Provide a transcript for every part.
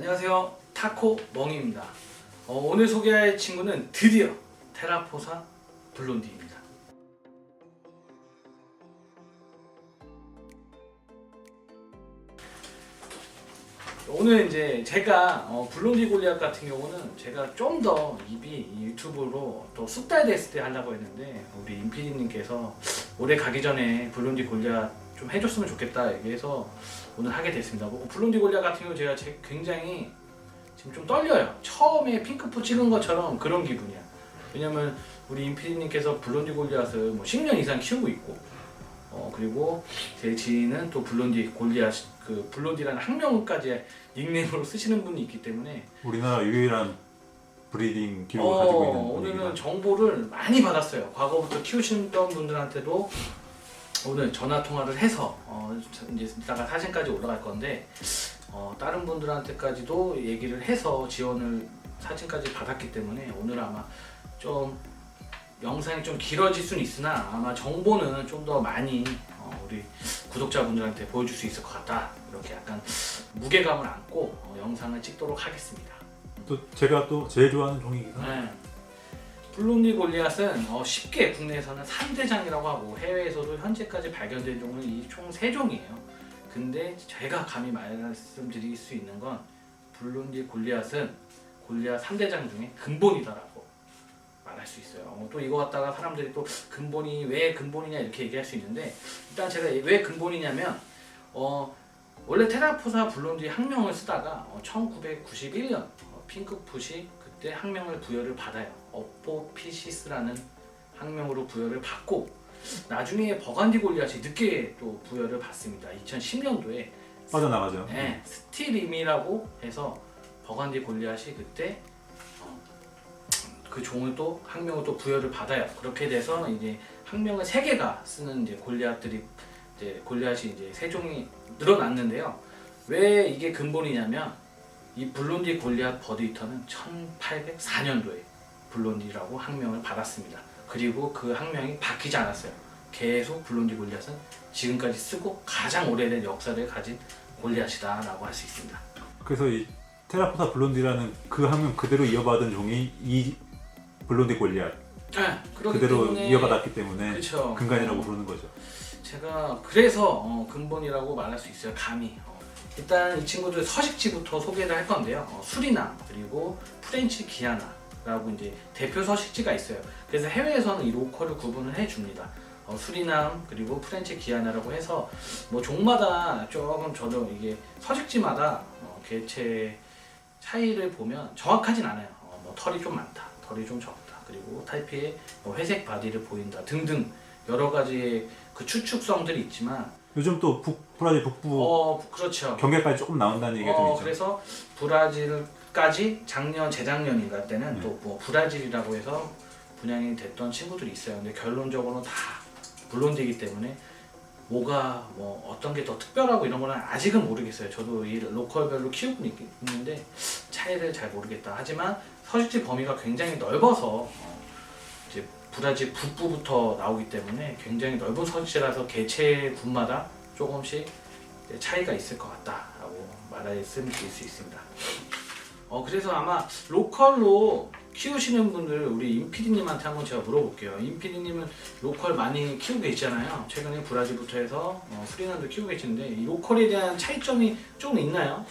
안녕하세요. 타코 멍입니다. 어, 오늘 소개할 친구는 드디어 테라포사 블론디입니다. 오늘 이제 제가 어, 블론디 골리앗 같은 경우는 제가 좀 더 입이 이 유튜브로 또 숙달 됐을 때 하려고 했는데 우리 임피디님께서 올해 가기 전에 블론디 골리앗 좀 해줬으면 좋겠다 얘기해서 오늘 하게 됐습니다. 뭐 블론디 골리앗 같은 경우 제가 제- 굉장히 지금 좀 떨려요. 처음에 핑크포 찍은 것처럼 그런 기분이야. 왜냐면 우리 임피디님께서 블론디 골리앗을 뭐 10년 이상 키우고 있고 어 그리고 제 지인은 또 블론디 골리앗 그 블론디라는 학명까지 닉네임으로 쓰시는 분이 있기 때문에 우리나라 유일한 브리딩 기록을 어, 가지고 있는 오늘은. 정보를 많이 받았어요. 과거부터 키우시던 분들한테도 오늘 전화 통화를 해서 어, 이제 이따가 사진까지 올라갈 건데 어, 다른 분들한테까지도 얘기를 해서 지원을 사진까지 받았기 때문에 오늘 아마 좀 영상이 좀 길어질 수는 있으나 아마 정보는 좀 더 많이 어, 우리 구독자분들한테 보여줄 수 있을 것 같다 이렇게 약간 무게감을 안고 어, 영상을 찍도록 하겠습니다. 또 제가 또 제일 좋아하는 종이기도 네. 블론디 골리앗은 어, 쉽게 국내에서는 3대장이라고 하고 해외에서도 현재까지 발견된 종은 이 총 3종이에요. 근데 제가 감히 말씀드릴 수 있는 건 블론디 골리앗은 골리앗 3대장 중에 근본이다라고 말할 수 있어요. 어, 또 이거 갖다가 사람들이 또 근본이 왜 근본이냐 이렇게 얘기할 수 있는데 일단 제가 왜 근본이냐면 어, 원래 테라포사 블론디 학명을 쓰다가 어, 1991년 어, 핑크풋이 그때 학명을 부여를 받아요. 어포피시스라는 학명으로 부여를 받고 나중에 버간디 골리앗이 늦게 또 부여를 받습니다. 2010년도에 빠져나가죠. 네, 스티림이라고 해서 버간디 골리앗이 그때 어, 그 종을 또 학명을 또 부여를 받아요. 그렇게 돼서 이제 학명을 세 개가 쓰는 이제 골리앗들이 이제 골리앗이 이제 세 종이 늘어났는데요. 왜 이게 근본이냐면 이 블론디 골리앗 버드히터는 1804년도에 블론디라고 학명을 받았습니다. 그리고 그 학명이 바뀌지 않았어요. 계속 블론디 골리앗은 지금까지 쓰고 가장 오래된 역사를 가진 골리앗이다라고 할 수 있습니다. 그래서 이 테라포사 블론디라는 그 학명 그대로 이어받은 종이 이 블론디 골리앗 네, 그대로 때문에 이어받았기 때문에 그렇죠. 근간이라고 부르는 거죠. 제가 그래서 어, 근본이라고 말할 수 있어요. 감히. 어, 일단 이 친구들 서식지부터 소개를 할 건데요. 어, 수리남 그리고 프렌치 기아나 라고 이제 대표 서식지가 있어요. 그래서 해외에서는 이 로컬을 구분을 해줍니다. 어, 수리남 그리고 프렌치 기아나라고 해서 뭐 종마다 조금 저도 이게 서식지마다 어, 개체 차이를 보면 정확하진 않아요. 어, 뭐 털이 좀 많다, 털이 좀 적다, 그리고 탈피에 뭐 회색 바디를 보인다 등등 여러 가지의 그 추측성들이 있지만 요즘 또 북, 브라질 북부 어 그렇죠. 경계까지 조금 나온다는 얘기가 좀 어, 있죠. 그래서 브라질 까지 작년 재작년인가 때는 네. 또뭐 브라질이라고 해서 분양이 됐던 친구들이 있어요. 근데 결론적으로는 다 블론디이기 때문에 뭐가 뭐 어떤 게 더 특별하고 이런 거는 아직은 모르겠어요. 저도 이 로컬별로 키우고 있- 있는데 차이를 잘 모르겠다. 하지만 서식지 범위가 굉장히 넓어서 어, 이제 브라질 북부부터 나오기 때문에 굉장히 넓은 서식지라서 개체 군마다 조금씩 차이가 있을 것 같다라고 말씀드릴 수 있습니다. 어 그래서 아마 로컬로 키우시는 분들 우리 임피디님한테 한번 제가 물어볼게요. 임피디님은 로컬 많이 키우고 계시잖아요. 최근에 브라질부터 해서 어, 수리남도 키우고 계시는데 이 로컬에 대한 차이점이 좀 있나요?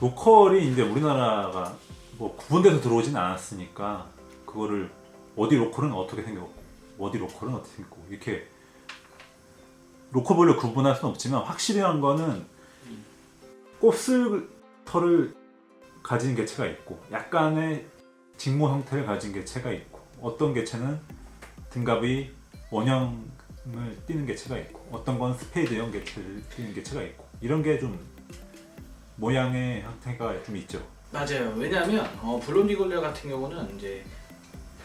로컬이 이제 우리나라가 뭐 구분돼서 들어오진 않았으니까 그거를 어디 로컬은 어떻게 생겼고 어디 로컬은 어떻게 생겼고 이렇게 로컬별로 구분할 수는 없지만 확실한 거는 곱슬 털을 가진 개체가 있고 약간의 직모 형태를 가진 개체가 있고 어떤 개체는 등갑이 원형을 띠는 개체가 있고 어떤 건 스페이드형 개체를 띠는 개체가 있고 이런 게 좀 모양의 형태가 좀 있죠. 맞아요. 왜냐하면 어, 블론디 골리아 같은 경우는 이제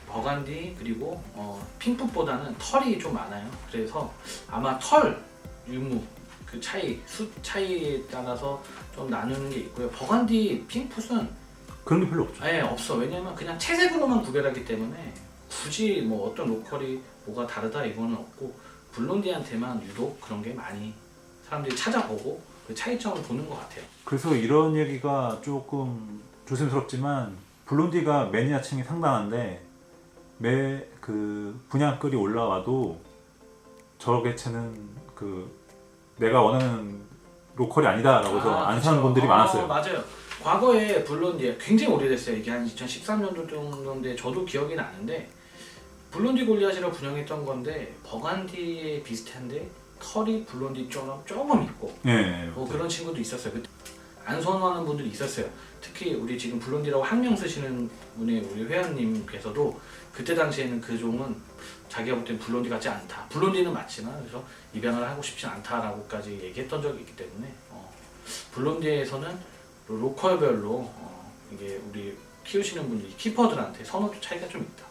버간디 그리고 어, 핑크보다는 털이 좀 많아요. 그래서 아마 털 유무 그 차이 수 차이에 따라서 좀 나누는 게 있고요. 버간디 핑크풋은 그런 게 별로 없죠. 아예 없어. 왜냐면 그냥 채색으로만 구별하기 때문에 굳이 뭐 어떤 로컬이 뭐가 다르다 이거는 없고 블론디한테만 유독 그런 게 많이 사람들이 찾아보고 그 차이점을 보는 것 같아요. 그래서 이런 얘기가 조금 조심스럽지만 블론디가 매니아층이 상당한데 매 그 분양글이 올라와도 저 개체는 그 내가 원하는 로컬이 아니다라고 해서 아, 안 사는 그쵸. 분들이 어, 많았어요. 맞아요. 과거에 블론디 굉장히 오래됐어요. 이게 한 2013년도 정도인데 저도 기억이 나는데 블론디 골리앗이라고 분양했던 건데 버간디에 비슷한데 털이 블론디처럼 조금 있고 예. 뭐 그런 친구도 있었어요. 안 선호하는 분들이 있었어요. 특히 우리 지금 블론디라고 학명 쓰시는 분의 우리 회원님께서도 그때 당시에는 그 종은 자기가 볼땐 블론디 같지 않다. 블론디는 맞지만 그래서 입양을 하고 싶지 않다라고까지 얘기했던 적이 있기 때문에 어, 블론디에서는 로컬별로 어, 이게 우리 키우시는 분들이 키퍼들한테 선호도 차이가 좀 있다.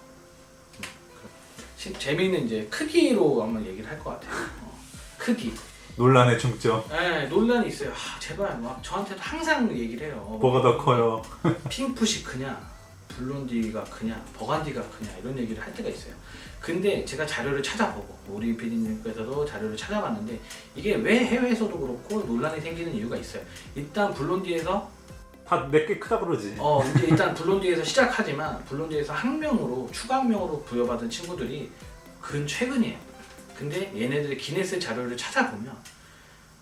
음, 재미있는 이제 크기로 한번 얘기를 할 것 같아요. 어, 크기. 논란의 중점. 네, 논란이 있어요. 아, 제발 막 저한테도 항상 얘기를 해요. 어, 뭐가 더 커요? 핑푸시 크냐, 블론디가 크냐, 버간디가 크냐 이런 얘기를 할 때가 있어요. 근데 제가 자료를 찾아보고 우리 PD님께서도 자료를 찾아봤는데 이게 왜 해외에서도 그렇고 논란이 생기는 이유가 있어요. 일단 블론디에서 다 내게 크다 그러지. 어 이제 일단 블론디에서 시작하지만 블론디에서 학명으로 추가 학명으로 부여받은 친구들이 근 최근이에요. 근데 얘네들의 기네스 자료를 찾아보면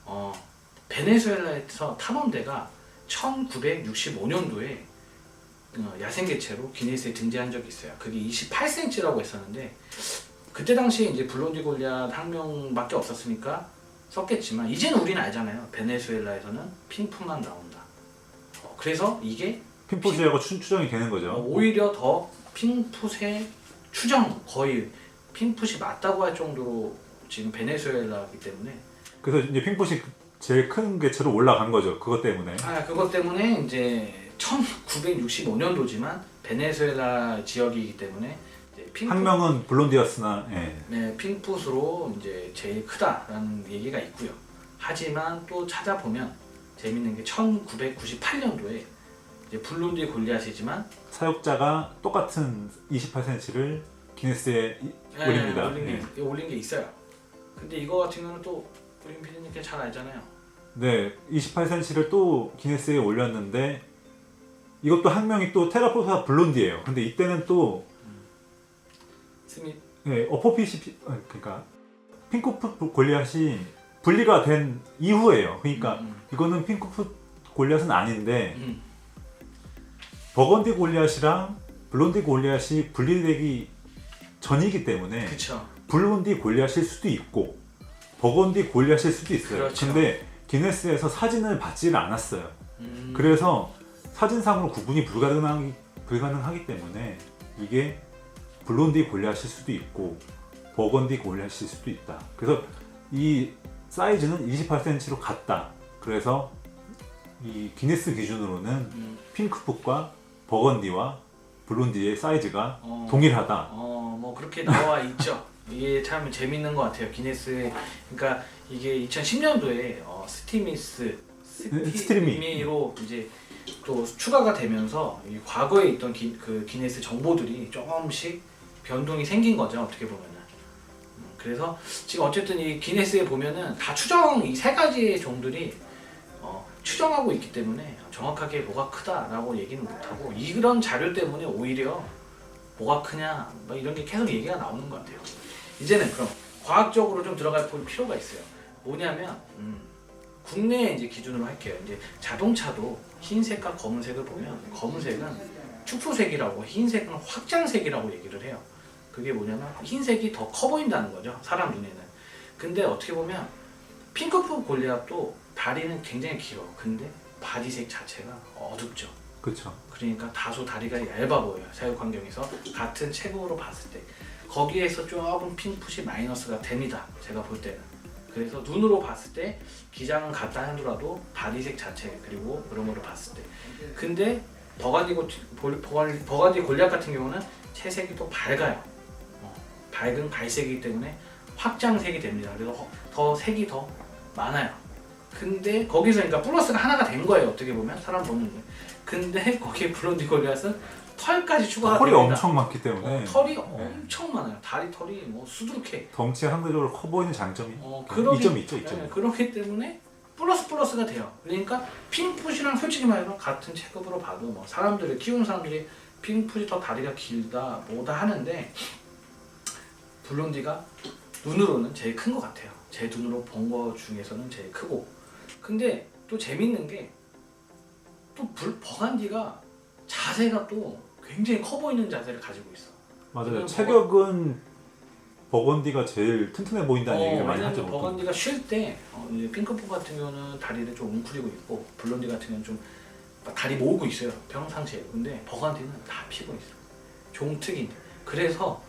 어 베네수엘라에서 탐험대가 1965년도에 어, 야생개체로 기네스에 등재한 적이 있어요. 그게 28cm라고 했었는데 그때 당시에 이제 블론디 골리앗 학명밖에 없었으니까 썼겠지만 이제는 우리는 알잖아요. 베네수엘라에서는 핑프만 나온다. 어, 그래서 이게 핀포지하고 추, 추정이 되는 어, 거죠. 오히려 더 핑풋의 추정 거의 핑풋이 맞다고 할 정도로 지금 베네수엘라이기 때문에 그래서 이제 핀포시 제일 큰 개체로 올라간 거죠. 그것 때문에. 아 그것 때문에 이제 1965년도지만 베네수엘라 지역이기 때문에 핑풋 학명은 블론디였으나 예. 네, 핑풋으로 이제 제일 크다라는 얘기가 있고요. 하지만 또 찾아보면 재밌는 게 1998년도에 이제 블론디 골리앗이지만 사육자가 똑같은 28cm를 기네스에 이- 네, 올립니다. 올린, 예. 게, 올린 게 있어요. 근데 이거 같은 경우는 또 우리 피디님께 잘 알잖아요. 네, 28cm를 또 기네스에 올렸는데 이것도 학명이 또 테라포사 블론디예요. 근데 이때는 또 스미 네, 어퍼핏이 피- 아, 그러니까 핑크풋 골리앗이 분리가 된 이후예요. 그러니까 음, 이거는 핑크풋 골리앗은 아닌데 음, 버건디 골리앗이랑 블론디 골리앗이 분리되기 전이기 때문에 그쵸. 블론디 골리앗일 수도 있고 버건디 골리앗일 수도 있어요. 그렇죠. 근데 기네스에서 사진을 받지를 않았어요. 음, 그래서 사진상으로 구분이 불가능하기, 불가능하기 때문에 이게 블론디 골리앗일 수도 있고 버건디 골리앗일 수도 있다. 그래서 이 사이즈는 28cm로 같다. 그래서 이 기네스 기준으로는 음, 핑크풋과 버건디와 블론디의 사이즈가 어, 동일하다. 어, 뭐 그렇게 나와 있죠. 이게 참 재밌는 것 같아요. 기네스, 그러니까 이게 2010년도에 어, 스티미스 스트리미. 스티미로 이제 또 추가가 되면서 이 과거에 있던 기, 그 기네스 정보들이 조금씩 변동이 생긴 거죠. 어떻게 보면은. 음, 그래서 지금 어쨌든 이 기네스에 보면은 다 추정 이 세 가지의 종들이 어, 추정하고 있기 때문에 정확하게 뭐가 크다라고 얘기는 못하고 이런 자료 때문에 오히려 뭐가 크냐 뭐 이런 게 계속 얘기가 나오는 것 같아요. 이제는 그럼 과학적으로 좀 들어갈 볼 필요가 있어요. 뭐냐면 음, 국내 이제 기준으로 할게요. 이제 자동차도 흰색과 검은색을 보면 검은색은 축소색이라고 흰색은 확장색이라고 얘기를 해요. 그게 뭐냐면 흰색이 더 커 보인다는 거죠. 사람 눈에는. 근데 어떻게 보면 핑크풋 골리앗도 다리는 굉장히 길어. 근데 바디색 자체가 어둡죠. 그렇죠. 그러니까 다소 다리가 얇아 보여요. 사육 환경에서 같은 체구로 봤을 때 거기에서 조금 핑풋이 마이너스가 됩니다. 제가 볼 때는. 그래서 눈으로 봤을 때 기장은 같다 하더라도 바디색 자체 그리고 그런 거를 봤을 때 근데 버가디 고 볼- 버가디, 골리앗 같은 경우는 채색이 더 밝아요. 어, 밝은 갈색이기 때문에 확장색이 됩니다. 그래서 허- 더 색이 더 많아요. 근데 거기서 그러니까 플러스가 하나가 된 거예요. 어떻게 보면 사람 보는 눈에. 근데 거기에 블론디 골리앗은 털까지 추가가 털이 됩니다. 엄청 많기 때문에 어, 털이 엄청 많아요. 다리 털이 뭐 수두룩해. 덩치가 상대적으로 커 보이는 장점이 어, 네, 그러기, 이점이 있죠, 이점. 네, 그렇기 때문에 플러스 플러스가 돼요. 그러니까 핑푸시랑 솔직히 말해서 같은 체급으로 봐도 뭐 사람들이 키우는 사람들이 핑푸시 더 다리가 길다 뭐다 하는데 블론디가 눈으로는 제일 큰 것 같아요. 제 눈으로 본 거 중에서는 제일 크고 근데 또 재밌는 게 또 버간디가 자세가 또 굉장히 커 보이는 자세를 가지고 있어. 맞아요. 체격은 버건디가 제일 튼튼해 보인다는 얘기를 많이 왜냐면 하죠. 보통. 버건디가 쉴때 어, 이제 핑크포 같은 경우는 다리를 좀 웅크리고 있고 블론디 같은 경우는 좀 다리 모으고 있어요 평상시에 근데 버건디는 다 피고 있어 종특인데 그래서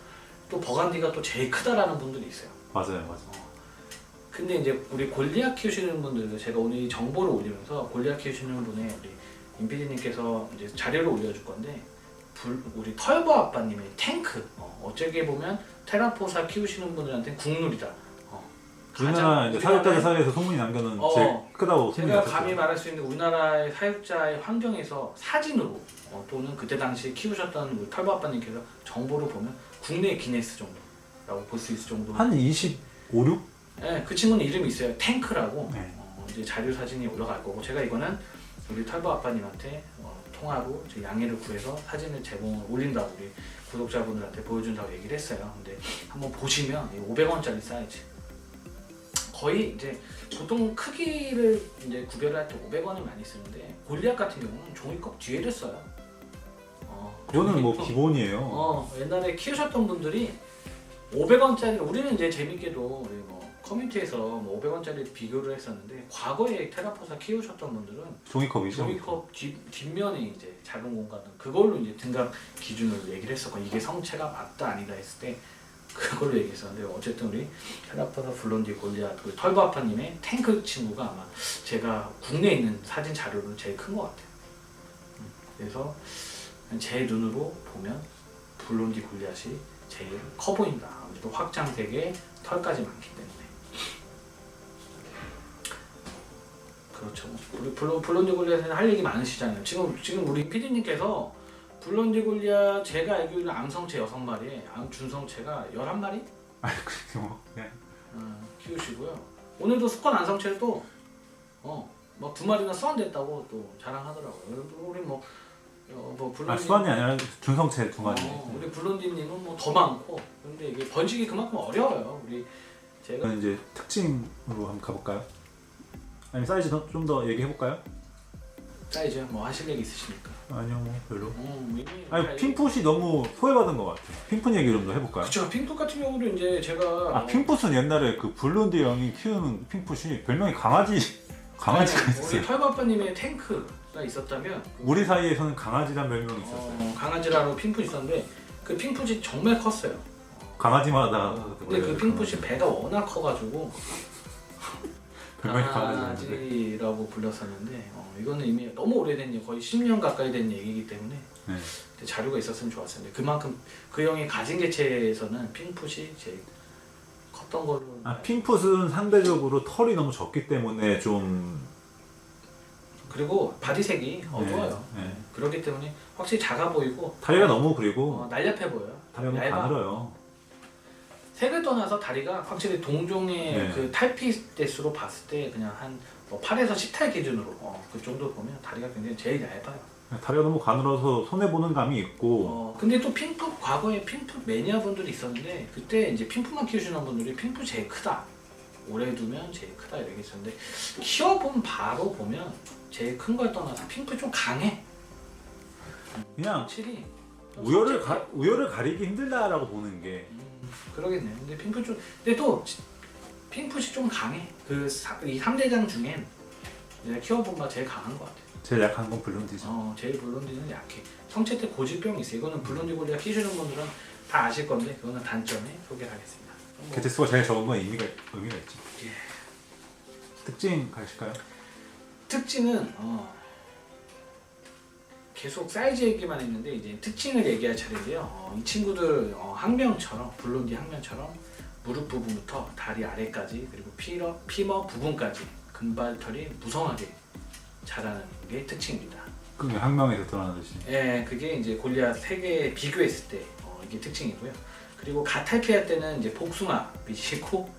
또 버건디가 또 제일 크다라는 분들이 있어요 맞아요, 맞아요. 근데 이제 우리 골리앗 키우시는 분들 제가 오늘 이 정보를 올리면서 골리앗 키우시는 분의 우리 임피디님께서 이제 자료를 올려줄 건데 불, 우리 털보 아빠님의 탱크 어, 어쩌게 보면 테라포사 키우시는 분들한테 국룰이다. 어, 우리나라 이제 우리나라의- 사육자 사이에서 소문이 난 거는 어, 제일 크다고 소문이 제가 났었죠. 감히 말할 수 있는 우리나라의 사육자의 환경에서 사진으로 어, 또는 그때 당시 키우셨던 우리 털보 아빠님께서 정보를 보면 국내 기네스 정도라고 볼 수 있을 정도로 한 25, 6? 네, 그 친구는 이름이 있어요. 탱크라고. 네. 어, 이제 자료 사진이 올라갈 거고 제가 이거는 우리 털보 아빠님한테 어, 통화로 제 양해를 구해서 사진을 제공을 올린다고 우리 구독자분들한테 보여준다고 얘기를 했어요. 근데 한번 보시면 500원짜리 사이즈. 거의 이제 보통 크기를 이제 구별할 때 500원을 많이 쓰는데 골리앗 같은 경우는 종이컵 뒤에를 써요. 어, 그거는 뭐. 기본이에요. 어 옛날에 키우셨던 분들이 500원짜리 우리는 이제 재밌게도 우리 뭐 커뮤니티에서 뭐 500원짜리 비교를 했었는데 과거에 테라포사 키우셨던 분들은 종이컵이죠. 종이컵 뒷, 뒷면에 이제 작은 공간은 그걸로 이제 등각 기준을 얘기를 했었고 이게 성체가 맞다 아니다 했을 때 그걸로 얘기했었는데 어쨌든 우리 테라포사 블론디 골리앗 그 털보 아빠님의 탱크 친구가 아마 제가 국내에 있는 사진 자료로 제일 큰 것 같아요. 음, 그래서 제 눈으로 보면 블론디 골리앗이 제일 커 보인다. 아무래도 확장색에 털까지 많기 때문에. 그렇죠. 우리 블론, 블론디 골리앗에는 할 얘기 많으시잖아요. 지금 지금 우리 PD님께서 블론디 골리앗 제가 알기로는 암성체 6마리에 암 준성체가 11마리 그렇게 뭐 그냥 어, 키우시고요. 오늘도 수컷 안성체를 또 어, 뭐두 마리나 수완됐다고 또 자랑하더라고요. 우리 뭐, 어, 뭐 블론디 아 수완이 아니라 준성체 두 마리. 어, 우리 블론디님은 뭐 더 많고 근데 이게 번식이 그만큼 어려워요. 우리 제가 그럼 이제 특징으로 한번 가볼까요? 아니 사이즈 좀 더 얘기해 볼까요? 사이즈 뭐 하실 얘기 있으십니까? 아니요 뭐 별로. 음, 이미 아니 다 핑풋이 너무 소외받은 것 같아요. 핑풋 얘기 좀 더 해볼까요? 그쵸 핑크 같은 경우도 이제 제가 아 핑풋은 옛날에 그 블론디 형이 키우는 핑풋이 별명이 강아지 강아지가 네, 있었어요. 우리 털바빠님의 탱크가 있었다면 우리 사이에서는 강아지란 별명이 있었어요. 어, 강아지라고 핑크 있었는데 그 핑크이 정말 컸어요. 강아지마다 어, 근데 그 핑크이 배가 워낙 커가지고 강아지라고 불렀었는데 어, 이거는 이미 너무 오래된 일, 거의 10년 가까이 된 얘기이기 때문에 네. 그때 자료가 있었으면 좋았을 텐데 그만큼 그 형이 가진 개체에서는 핑풋이 제일 컸던 걸로 아 핑풋은 상대적으로 털이 너무 적기 때문에 좀 그리고 바디색이 어두워요 네, 네. 그렇기 때문에 확실히 작아 보이고 다리가 너무 그리고 어, 날렵해 보여요 다리가 너무 얇아. 가늘어요. 색을 떠나서 다리가 확실히 동종의 네. 그 탈피 대수로 봤을 때 그냥 한뭐 8에서 10탈 기준으로 어, 그 정도 보면 다리가 굉장히 제일 얇아요 다리가 너무 가늘어서 손해 보는 감이 있고 어, 근데 또 핑크 과거에 핑크 매니아 분들이 있었는데 그때 이제 핑크만 키우시는 분들이 핑크 제일 크다 오래 두면 제일 크다 이렇게 있었는데 키워본 바로 보면 제일 큰 걸 떠나서 핑크 좀 강해 그냥 확실히 좀 우열을. 가, 우열을 가리기 힘들다라고 보는 게 음, 그러겠네요 근데 핑크 좀 근데 또 핑크이 좀 강해 그이 3대장 중엔 내가 키워본 바 제일 강한 것 같아 제일 약한 건 블론디죠. 어, 제일 블론디는 약해. 성체 때 고질병이 있어요. 이거는 블론디 골리아 키우시는 분들은 다 아실 건데 그거는 단점에 소개를 하겠습니다. 뭐, 개체 수가 제일 적은 건 의미가 의미가 있죠. 예. 특징 가실까요? 특징은 어, 계속 사이즈 얘기만 했는데 이제 특징을 얘기할 차례인데요. 어, 이 친구들 어, 학명처럼 블론디 학명처럼 무릎 부분부터 다리 아래까지 그리고 피러, 피머 부분까지 금발털이 무성하게 자라는 게 특징입니다. 그 학명에서 드러나듯이 예, 그게 이제 골리앗 세 개 비교했을 때 어, 이게 특징이고요. 그리고 가탈피아 때는 이제 복숭아 빛이 있고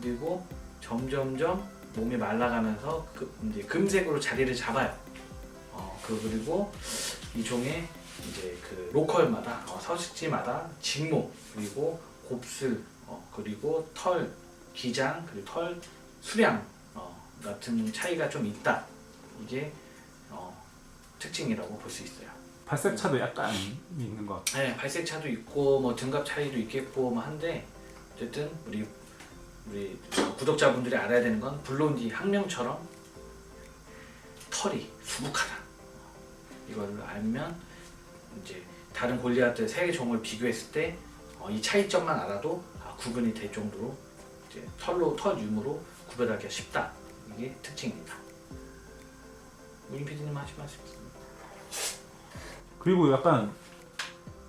그리고 점점점 몸이 말라가면서 그 이제 금색으로 자리를 잡아요. 어, 그 그리고 이 종에 이제 그 로컬마다 어, 서식지마다 직모 그리고 곱슬 어, 그리고 털 기장 그리고 털 수량 어, 같은 차이가 좀 있다. 이게 어, 특징이라고 볼 수 있어요. 발색차도 약간 있는 것 같아요. 네, 발색 차도 있고 뭐 등급 차이도 있겠고 뭐 한데 어쨌든 우리 우리 구독자분들이 알아야 되는 건 블론디 학명처럼 털이 수북하다. 이걸 알면 이제 다른 골리앗들 세개 종을 비교했을 때 이 차이점만 알아도 아, 구분이 될 정도로 이제 털로 털 유무로 구별하기가 쉽다. 이게 특징입니다. 우리 PD님 하실 말씀 있습니다. 그리고 약간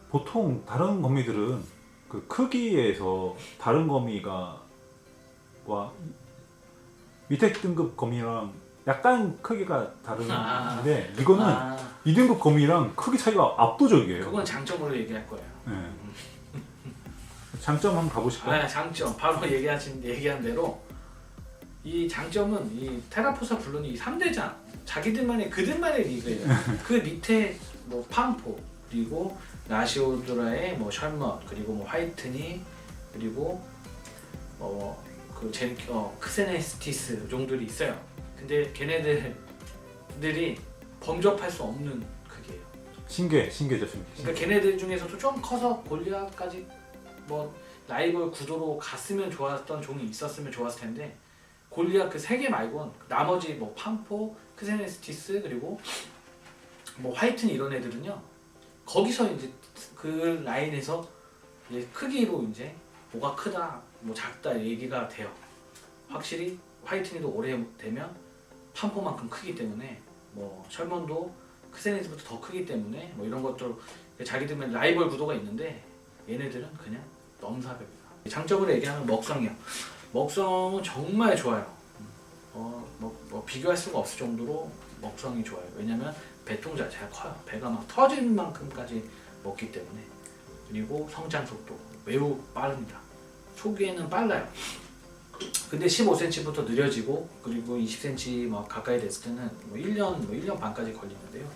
보통 다른 거미들은 그 크기에서 다른 거미가 와 밑에 등급 거미랑 약간 크기가 다른데 이거는 아, 2등급 거미랑 크기 차이가 압도적이에요. 그건 장점으로 얘기할 거예요. 네. 장점 한번 가보실까요? 아, 장점 바로 얘기하신 얘기한 대로 이 장점은 이 테라포사 블론이 이 3대장 자기들만의 그들만의 리그예요. 그 밑에 뭐 팜포 그리고 라시오드라의 뭐 셜럿 그리고 뭐 화이트니 그리고 뭐그 제 어, 크세네스티스 종들이 있어요. 근데 걔네들들이 범접할 수 없는 크기예요. 신기해, 신기해져, 신기해. 그러니까 걔네들 중에서도 좀 커서 골리앗까지 뭐 라이벌 구도로 갔으면 좋았던 종이 있었으면 좋았을 텐데 골리앗 그 세 개 말곤 나머지 뭐 팜포, 크세네스티스 그리고 뭐 화이튼 이런 애들은요 거기서 이제 그 라인에서 이제 크기로 이제 뭐가 크다 뭐 작다 얘기가 돼요 확실히 화이튼이도 오래 되면 팜포만큼 크기 때문에 뭐 셜먼도 크세네스보다 더 크기 때문에 뭐 이런 것들 자기들만 라이벌 구도가 있는데 얘네들은 그냥 넘사벽이다. 장점으로 얘기하면 먹성이요. 먹성은 정말 좋아요. 어, 뭐, 뭐 비교할 수가 없을 정도로 먹성이 좋아요. 왜냐면 배통 자체가 커요. 배가 막 터질 만큼까지 먹기 때문에 그리고 성장 속도 매우 빠릅니다. 초기에는 빨라요. 근데 15cm부터 느려지고 그리고 20cm 뭐 가까이 됐을 때는 뭐 1년 뭐 1년 반까지 걸리는데요.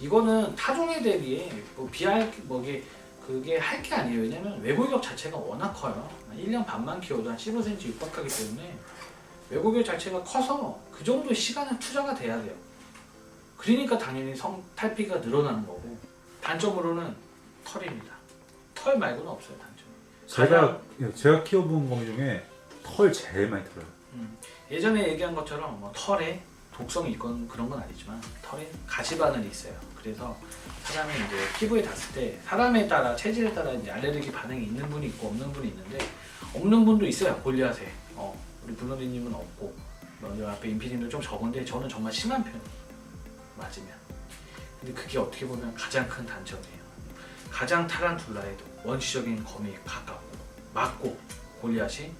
이거는 타종에 대비해 뭐 비할 뭐게 그게 할 게 아니에요. 왜냐면 외골격 자체가 워낙 커요. 1년 반만 키워도 한 15cm 육박하기 때문에 외골격 자체가 커서 그 정도 시간은 투자가 돼야 돼요. 그러니까 당연히 성 탈피가 늘어나는 거고 단점으로는 털입니다. 털 말고는 없어요 단점. 제가 제가 키워본 거미 중에 털 제일 많이 들어요. 예전에 얘기한 것처럼 뭐 털에 독성이 있건 그런 건 아니지만 털에 가시바늘이 있어요. 그래서 사람이 이제 피부에 닿았을 때 사람에 따라 체질에 따라 이제 알레르기 반응이 있는 분이 있고 없는 분이 있는데 없는 분도 있어요. 골리앗에. 어, 우리 블론디님은 없고 뭐 여기 앞에 인피님도 좀 적은데 저는 정말 심한 편 맞으면. 근데 그게 어떻게 보면 가장 큰 단점이에요. 가장 타란툴라에도 원시적인 거미에 가깝고 맞고 골리앗이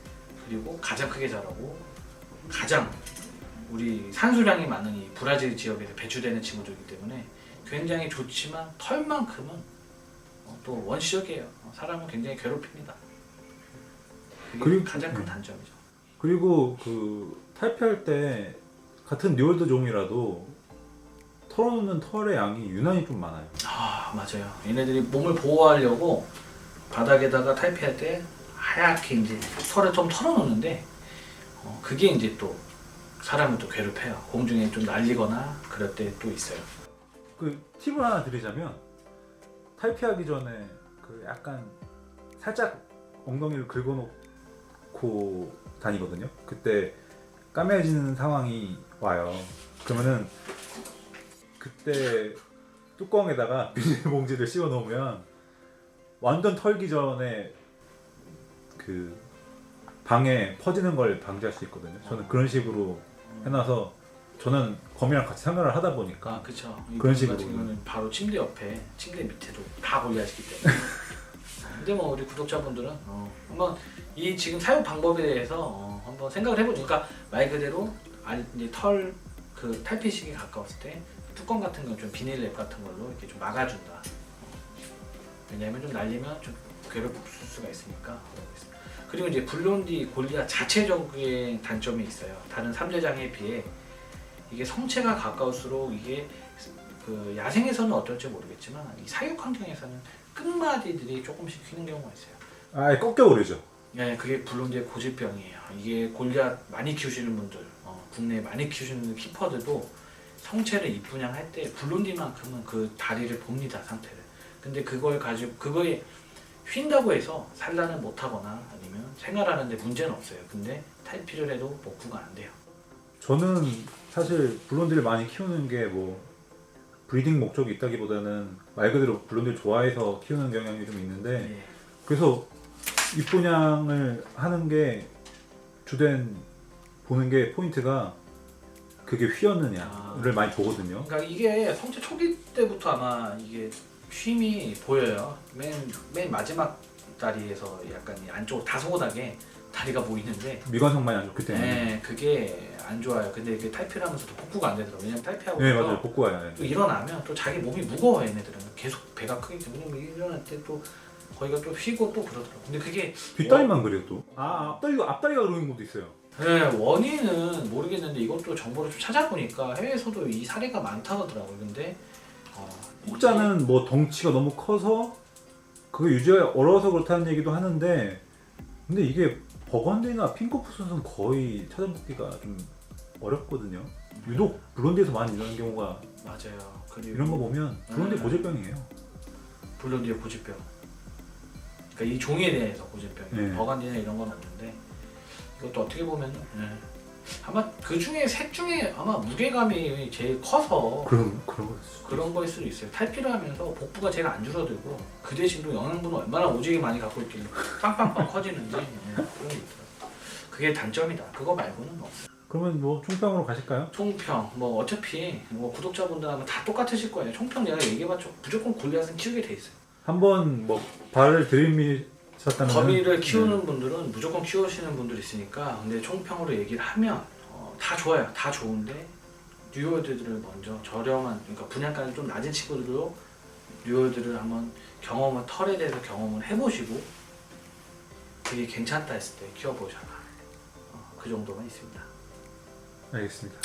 그리고 가장 크게 자라고 가장 우리 산수량이 많은 이 브라질 지역에서 배출되는 친구들이기 때문에 굉장히 좋지만 털만큼은 어, 또 원시적이에요. 어, 사람을 굉장히 괴롭힙니다. 그리고- 가장 큰 음. 단점이죠. 그리고 그 탈피할 때 같은 뉴월드 종이라도 털어놓는 털의 양이 유난히 좀 많아요. 아 맞아요. 얘네들이 몸을 보호하려고 바닥에다가 탈피할 때 하얗게 이제 털을 좀 털어놓는데 어, 그게 이제 또 사람을 또 괴롭혀요. 공중에 좀 날리거나 그럴 때 또 있어요. 그 팁을 하나 드리자면 탈피하기 전에 그 약간 살짝 엉덩이를 긁어놓고 다니거든요. 그때 까매지는 상황이 와요. 그러면은 그때 뚜껑에다가 비닐봉지를 씌워 놓으면 완전 털기 전에 그 방에 퍼지는 걸 방지할 수 있거든요. 저는 그런 식으로 해놔서 저는 거미랑 같이 생활을 하다 보니까 아 그쵸. 그런 식으로. 같은 경우는 바로 침대 옆에 침대 밑에도 다 골리하시기 때문에. 근데 뭐 우리 구독자분들은 어, 한번 이 지금 사용 방법에 대해서 어, 한번 생각을 해보니까 말 그대로 알, 이제 털 그 탈피식이 가까웠을 때 뚜껑 같은 건 좀 비닐랩 같은 걸로 이렇게 좀 막아준다. 어. 왜냐하면 좀 날리면 좀 괴롭힐 수가 있으니까 그 리고 이제 블론디 골리아 자체적인 단점이 있어요. 다른 삼대장에 비해 이게 성체가 가까울수록 이게 그 야생에서는 어떨지 모르겠지만 이 사육 환경에서는 끝마디들이 조금씩 휘는 경우가 있어요. 아예 꺾여버리죠. 네, 그게 블론디의 고질병이에요. 이게 골리앗 많이 키우시는 분들, 어, 국내에 많이 키우시는 키퍼들도 성체를 입분양할 때 블론디만큼은 그 다리를 봅니다 상태를. 근데 그걸 가지고 그거에 휜다고 해서 산란을 못하거나 아니면 생활하는데 문제는 없어요. 근데 탈피를 해도 복구가 안 돼요. 저는 사실 블론디를 많이 키우는 게 뭐 브리딩 목적이 있다기보다는 말 그대로 블론디를 좋아해서 키우는 경향이 좀 있는데 네. 그래서 입분양을 하는 게 주된 보는 게 포인트가 그게 휘었느냐를 아. 많이 보거든요. 그러니까 이게 성체 초기 때부터 아마 이게 쉼이 보여요. 맨, 맨 마지막 다리에서 약간 이 안쪽으로 다소곳하게 다리가 보이는데 미관성만이 안 좋기 때문에. 네, 그게 안 좋아요. 근데 이게 탈피를 하면서도 복구가 안 되더라고요. 왜냐면 탈피하고 네, 나서 맞아요. 복구와요. 또 일어나면 또 자기 몸이 무거워 얘네들은 계속 배가 크기 때문에 뭐 일어날 때 또 거기가 또 휘고 또 그러더라고요. 근데 그게 뒷다리만 그래요 또. 아 앞다리가 앞다리가 그러는 것도 있어요. 네, 원인은 모르겠는데 이것도 정보를 좀 찾아보니까 해외에서도 이 사례가 많다고 하더라고요. 근데 어, 혹자는 뭐 덩치가 너무 커서 그거 유지가 어려워서 그렇다는 얘기도 하는데 근데 이게 버건디나 핑크푸스는 거의 찾아보기가 좀 어렵거든요. 유독 브론디에서 많이 이런 경우가 맞아요. 그리고 이런 거 보면 브론디 음. 고질병이에요. 블론디의 고질병. 그러니까 이 종에 대해서 고질병이 네. 버간디나 이런 건 없는데 이것도 어떻게 보면 네. 아마 그 중에 셋 중에 아마 무게감이 제일 커서 그런 그런 거 그런 거일 수도 있어요. 탈피를 하면서 복부가 제일 안 줄어들고 그 대신 또 영양분을 얼마나 오지게 많이 갖고 있길래 빵빵빵 커지는지 네, 그런 게 있더라고요. 그게 단점이다. 그거 말고는 없어요. 그러면 뭐 총평으로 가실까요? 총평 뭐 어차피 뭐 구독자분들 하면 다 똑같으실 거예요. 총평 내가 얘기해봤죠. 무조건 골리앗은 키우게 돼 있어요. 한번 뭐 발을 들이미 셨다면 거미를 키우는 분들은 무조건 키우시는 분들 있으니까 근데 총평으로 얘기를 하면 어, 다 좋아요. 다 좋은데 뉴월드들을 먼저 저렴한 그러니까 분양가는 좀 낮은 친구들로 뉴월드를 한번 경험을 털에 대해서 경험을 해보시고 그게 괜찮다 했을 때 키워보셔라. 어, 그 정도만 있습니다. 알겠습니다.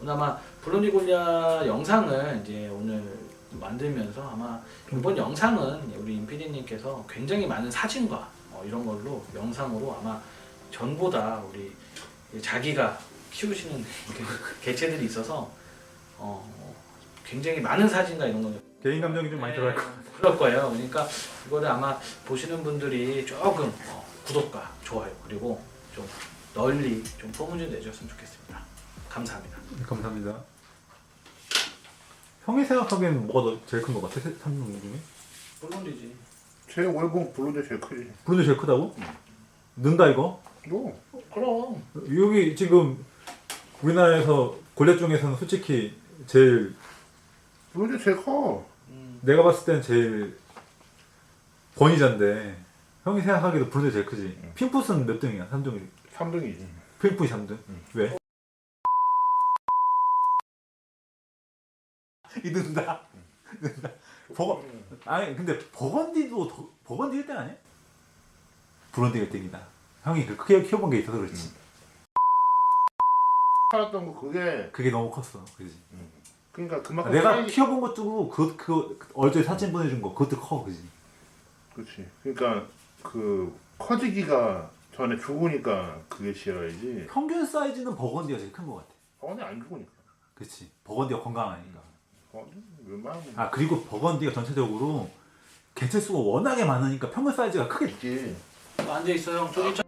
오늘 아마 블론디 골리아 영상을 이제 오늘 만들면서 아마 이번 영상은 우리 임피디님께서 굉장히 많은 사진과 어, 이런 걸로 영상으로 아마 전보다 우리 자기가 키우시는 그 개체들이 있어서 어, 굉장히 많은 사진과 이런 걸 개인 감정이 좀 많이 들어갈 것 같아요. 그럴 거예요. 그러니까 이거를 아마 보시는 분들이 조금 어, 구독과 좋아요 그리고 좀 널리 좀 소문 좀 내주셨으면 좋겠습니다. 감사합니다. 네, 감사합니다. 형이 생각하기에는 뭐가 더 제일 큰 것 같아? 삼종 중에? 물론이지. 제 월봉 블론드 제일 크지. 브론디 제일 크다고? 는다 이거? 너 그럼 여기 지금 우리나라에서 골렛 중에서는 솔직히 제일 블론드 제일 커. 음, 내가 봤을 땐 제일 권위자인데 형이 생각하기에도 브론디 제일 크지. 응. 핑푸스는 몇 등이야? 3등이. 3등이지. 핑푸스 3등? 응. 왜? 이 는다. 는다. 버거 아니 근데 버건디도 더, 버건디 1등 아니야? 브론디 1등이다. 형이 그 크게 키워본 게 있어서 그렇지. 팔았던 거 그게 그게 너무 컸어. 그지? 그러니까 그만큼 내가 사이즈- 키워본 것 중으로 그, 그, 그 어제 사진 보내준 거 그것도 커. 그지? 그렇지. 그러니까 그 커지기가 전에 죽으니까 그게 지어야지. 평균 사이즈는 버건디가 제일 큰 것 같아. 어디 안 죽으니까. 그치? 버건디가 건강하니까. 어, 웬만하면 아 그리고 버건디가 전체적으로 개체 수가 워낙에 많으니까 평균 사이즈가 크게 있지. 앉아 있어 형. 저기.